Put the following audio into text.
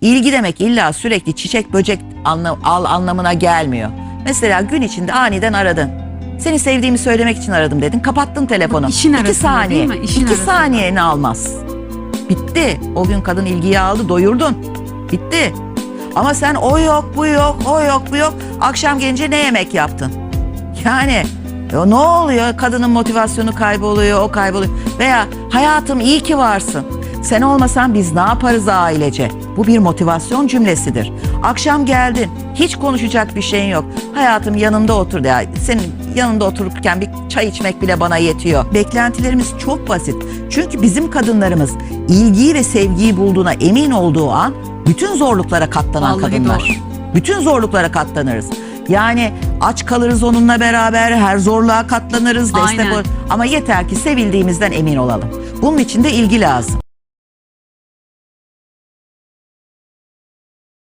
İlgi demek illa sürekli çiçek böcek anla- al anlamına gelmiyor. Mesela gün içinde aniden aradın. Seni sevdiğimi söylemek için aradım dedin. Kapattın telefonu. İşin İki arasında saniye. değil mi? İşin iki arasında. saniyeni almaz. Bitti. O gün kadın ilgiyi aldı, doyurdun. Bitti. Ama sen o yok, bu yok, o yok, bu yok. Akşam gelince ne yemek yaptın? Yani ya ne oluyor? Kadının motivasyonu kayboluyor, o kayboluyor. Veya hayatım iyi ki varsın. Sen olmasan biz ne yaparız ailece? Bu bir motivasyon cümlesidir. Akşam geldin, hiç konuşacak bir şeyin yok. Hayatım yanında otur. Ya, senin yanında otururken bir çay içmek bile bana yetiyor. Beklentilerimiz çok basit. Çünkü bizim kadınlarımız ilgiyi ve sevgiyi bulduğuna emin olduğu an bütün zorluklara katlanan Vallahi kadınlar. doğru. Bütün zorluklara katlanırız. Yani aç kalırız onunla beraber, her zorluğa katlanırız, destek Aynen. ol- Ama yeter ki sevildiğimizden emin olalım. Bunun için de ilgi lazım.